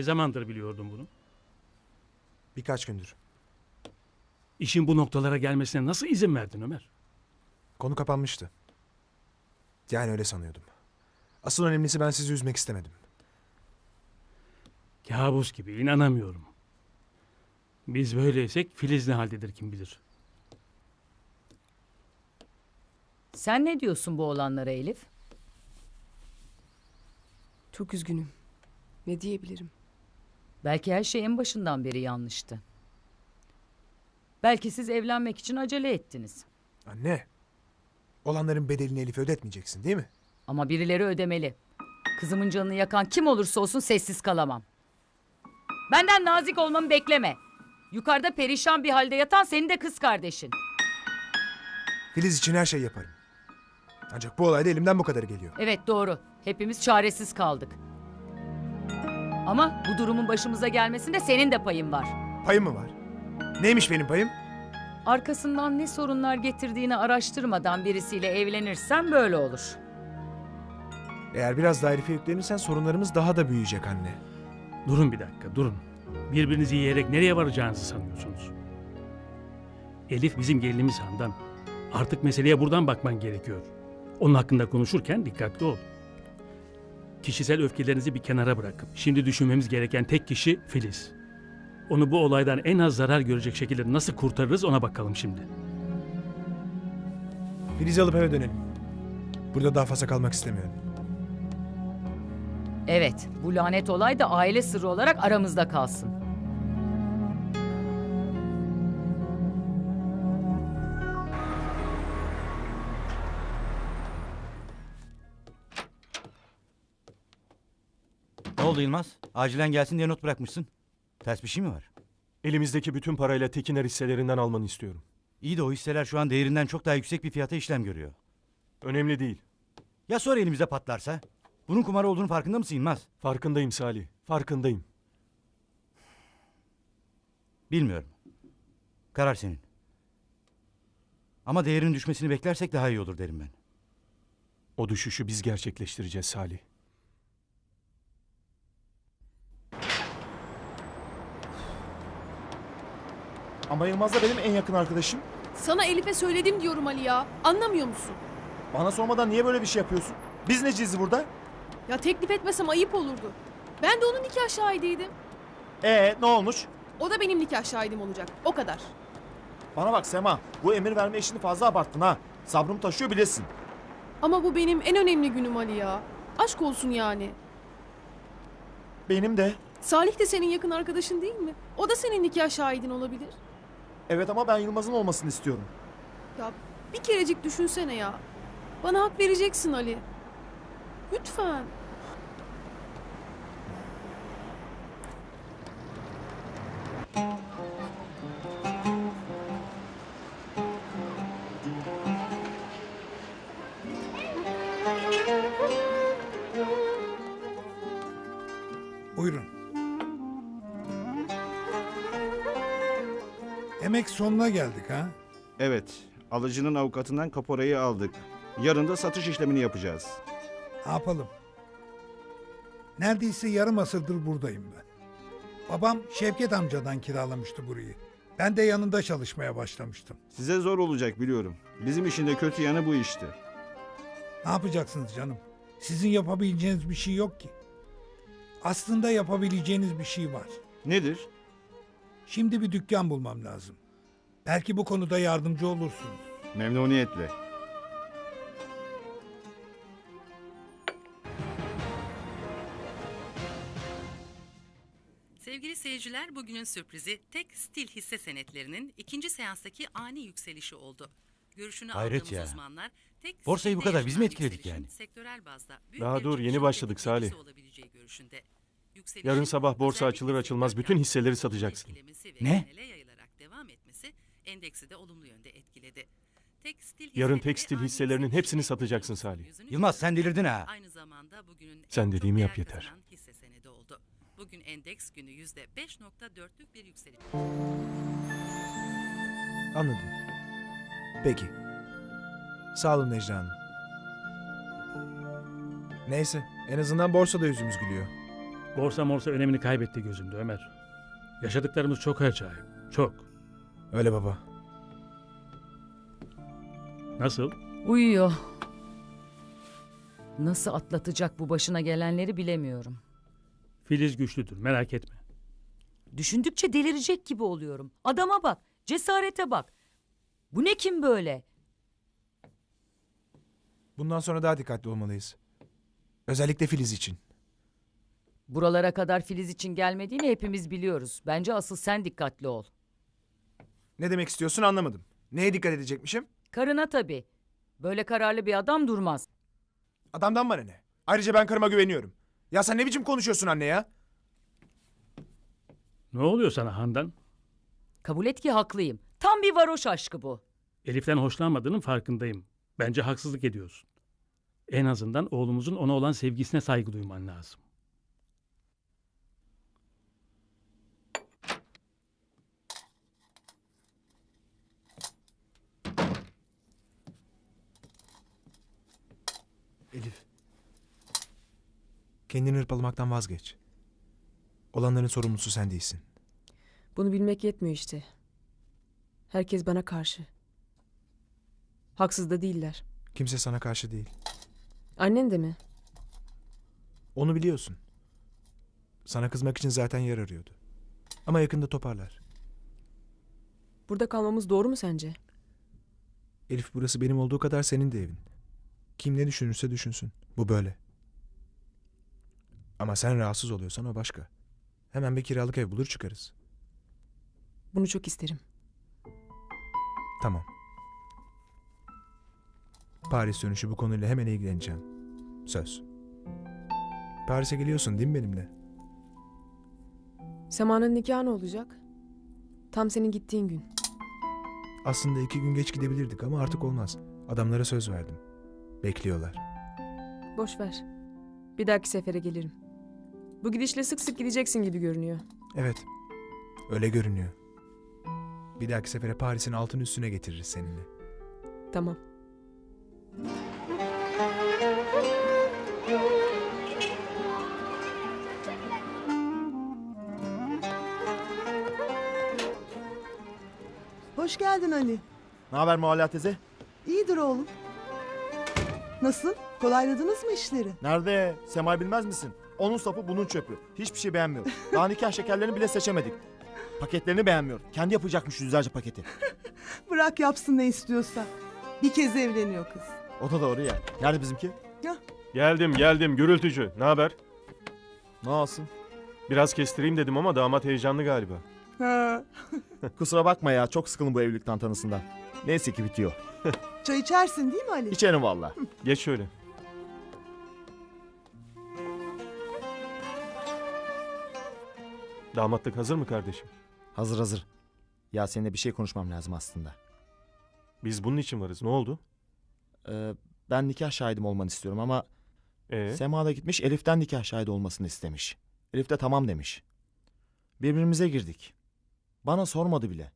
Ne zamandır biliyordun bunu? Birkaç gündür. İşin bu noktalara gelmesine nasıl izin verdin Ömer? Konu kapanmıştı. Yani öyle sanıyordum. Asıl önemlisi ben sizi üzmek istemedim. Kabus gibi inanamıyorum. Biz böyleysek Filiz ne haldedir kim bilir. Sen ne diyorsun bu olanlara Elif? Çok üzgünüm. Ne diyebilirim? Belki her şey en başından beri yanlıştı. Belki siz evlenmek için acele ettiniz. Anne. Olanların bedelini Elif'e ödetmeyeceksin değil mi? Ama birileri ödemeli. Kızımın canını yakan kim olursa olsun sessiz kalamam. Benden nazik olmamı bekleme. Yukarıda perişan bir halde yatan senin de kız kardeşin. Filiz için her şey yaparım. Ancak bu olayda elimden bu kadar geliyor. Evet doğru. Hepimiz çaresiz kaldık. Ama bu durumun başımıza gelmesinde senin de payın var. Payım mı var? Neymiş benim payım? Arkasından ne sorunlar getirdiğini araştırmadan birisiyle evlenirsen böyle olur. Eğer biraz daha Elif'e yüklenirsen sorunlarımız daha da büyüyecek anne. Durun bir dakika durun. Birbirinizi yiyerek nereye varacağınızı sanıyorsunuz? Elif bizim gelinimiz Handan. Artık meseleye buradan bakman gerekiyor. Onun hakkında konuşurken dikkatli ol. Kişisel öfkelerinizi bir kenara bırakıp şimdi düşünmemiz gereken tek kişi Filiz. Onu bu olaydan en az zarar görecek şekilde nasıl kurtarırız ona bakalım şimdi. Filiz'i alıp eve dönelim. Burada daha fazla kalmak istemiyorum. Evet, bu lanet olay da aile sırrı olarak aramızda kalsın. Oldu Yılmaz? Acilen gelsin diye not bırakmışsın. Ters bir şey mi var? Elimizdeki bütün parayla Tekiner hisselerinden almanı istiyorum. İyi de o hisseler şu an değerinden çok daha yüksek bir fiyata işlem görüyor. Önemli değil. Ya sonra elimize patlarsa? Bunun kumarı olduğunu farkında mısın Yılmaz? Farkındayım Salih. Farkındayım. Bilmiyorum. Karar senin. Ama değerinin düşmesini beklersek daha iyi olur derim ben. O düşüşü biz gerçekleştireceğiz Salih. Ama Yılmaz da benim en yakın arkadaşım. Sana Elif'e söyledim diyorum Ali ya. Anlamıyor musun? Bana sormadan niye böyle bir şey yapıyorsun? Biz neciyiz burada? Ya teklif etmesem ayıp olurdu. Ben de onun nikah şahidiydim. Ee ne olmuş? O da benim nikah şahidim olacak. O kadar. Bana bak Sema, bu emir verme işini fazla abarttın ha. Sabrım taşıyor bilesin. Ama bu benim en önemli günüm Ali ya. Aşk olsun yani. Benim de. Salih de senin yakın arkadaşın değil mi? O da senin nikah şahidin olabilir. Evet ama ben Yılmaz'ın olmasını istiyorum. Ya bir kerecik düşünsene ya. Bana hak vereceksin Ali. Lütfen. Buyurun. Emek sonuna geldik ha? Evet, alıcının avukatından kaporayı aldık. Yarın da satış işlemini yapacağız. Ne yapalım? Neredeyse yarım asırdır buradayım ben. Babam Şevket amcadan kiralamıştı burayı. Ben de yanında çalışmaya başlamıştım. Size zor olacak biliyorum. Bizim işin de kötü yanı bu işte. Ne yapacaksınız canım? Sizin yapabileceğiniz bir şey yok ki. Aslında yapabileceğiniz bir şey var. Nedir? Şimdi bir dükkan bulmam lazım. Belki bu konuda yardımcı olursunuz. Memnuniyetle. Sevgili seyirciler bugünün sürprizi tek stil hisse senetlerinin ikinci seanstaki ani yükselişi oldu. Görüşünü Hayret aldığımız ya. uzmanlar tek Borsayı bu kadar biz mi etkiledik yani? Sektörel bazda büyük Daha bir dur, yeni çöküşün başladık Salih. olabileceği görüşünde. Yükselişin Yarın sabah borsa özellikle açılır açılmaz bütün hisseleri satacaksın. etkilemesi ve Ne? genele endeksi de olumlu yönde etkiledi. Tekstil Yarın tekstil hisselerinin hepsini satacaksın Salih. Yılmaz sen delirdin ha. Aynı zamanda bugünün Sen en çok dediğimi yap değer yeter. kazanan hisse senedi oldu. Bugün endeks günü yüzde 5.4'lük bir yükseliş. Anladım. Peki. Sağ olun Necla Hanım. Neyse, en azından borsada yüzümüz gülüyor. Borsa morsa önemini kaybetti gözümde Ömer. Yaşadıklarımız çok acayip. Çok. Öyle baba. Nasıl? Uyuyor. Nasıl atlatacak bu başına gelenleri bilemiyorum. Filiz güçlüdür merak etme. Düşündükçe delirecek gibi oluyorum. Adama bak, cesarete bak. Bu ne kim böyle? Bundan sonra daha dikkatli olmalıyız. Özellikle Filiz için. Buralara kadar Filiz için gelmediğini hepimiz biliyoruz. Bence asıl sen dikkatli ol. Ne demek istiyorsun anlamadım. Neye dikkat edecekmişim? Karına tabii. Böyle kararlı bir adam durmaz. Adamdan bana ne? Ayrıca ben karıma güveniyorum. Ya sen ne biçim konuşuyorsun anne ya? Ne oluyor sana Handan? Kabul et ki haklıyım. Tam bir varoş aşkı bu. Elif'ten hoşlanmadığının farkındayım. Bence haksızlık ediyorsun. En azından oğlumuzun ona olan sevgisine saygı duyman lazım. Elif. Kendini hırpalamaktan vazgeç. Olanların sorumlusu sen değilsin. Bunu bilmek yetmiyor işte. Herkes bana karşı. Haksız da değiller. Kimse sana karşı değil. Annen de mi? Onu biliyorsun. Sana kızmak için zaten yer arıyordu. Ama yakında toparlar. Burada kalmamız doğru mu sence? Elif burası benim olduğu kadar senin de evin. Kim ne düşünürse düşünsün. Bu böyle. Ama sen rahatsız oluyorsan o başka. Hemen bir kiralık ev bulur çıkarız. Bunu çok isterim. Tamam. Paris dönüşü bu konuyla hemen ilgileneceğim. Söz. Paris'e geliyorsun değil mi benimle? Sema'nın nikahı ne olacak? Tam senin gittiğin gün. Aslında iki gün geç gidebilirdik ama artık olmaz. Adamlara söz verdim. Bekliyorlar. Boş ver. Bir dahaki sefere gelirim. Bu gidişle sık sık gideceksin gibi görünüyor. Evet. Öyle görünüyor. Bir dahaki sefere Paris'in altın üstüne getiririz seninle. Tamam. Hoş geldin Ali. Ne haber Muhalla teyze? İyidir oğlum. Nasıl? Kolayladınız mı işleri? Nerede? Semay bilmez misin? Onun sapı bunun çöpü. Hiçbir şey beğenmiyor. Daha nikah şekerlerini bile seçemedik. Paketlerini beğenmiyor. Kendi yapacakmış yüzlerce paketi. Bırak yapsın ne istiyorsa. Bir kez evleniyor kız. O da doğru ya. Nerede bizimki? Geldim geldim gürültücü. Ne haber? Ne olsun? Biraz kestireyim dedim ama damat heyecanlı galiba. Ha. Kusura bakma ya. Çok sıkıldım bu evlilik tantanısından. Neyse ki bitiyor. Çay içersin değil mi Ali? İçerim valla. Geç şöyle. Damatlık hazır mı kardeşim? Hazır hazır. Ya seninle bir şey konuşmam lazım aslında. Biz bunun için varız. Ne oldu? Ee, ben nikah şahidim olmanı istiyorum ama Ee, Sema da gitmiş Elif'ten nikah şahidi olmasını istemiş. Elif de tamam demiş. Birbirimize girdik. Bana sormadı bile.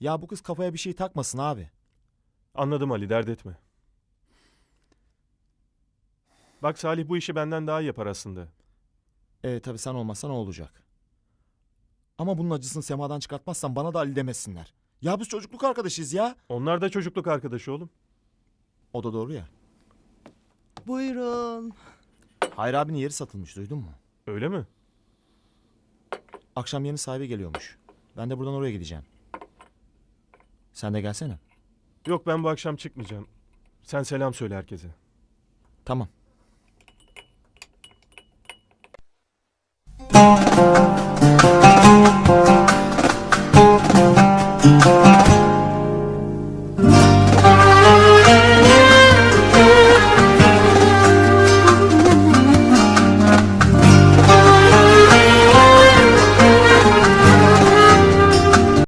Ya bu kız kafaya bir şey takmasın abi. anladım Ali dert etme. Bak Salih bu işi benden daha iyi yapar aslında. E tabi sen olmazsan ne olacak? Ama bunun acısını Sema'dan çıkartmazsan bana da Ali demesinler. Ya biz çocukluk arkadaşıyız ya. Onlar da çocukluk arkadaşı oğlum. O da doğru ya. Buyurun. Hayri abinin yeri satılmış duydun mu? Öyle mi? Akşam yeni sahibi geliyormuş. Ben de buradan oraya gideceğim. Sen de gelsene. Yok ben bu akşam çıkmayacağım. Sen selam söyle herkese. Tamam. Thank you.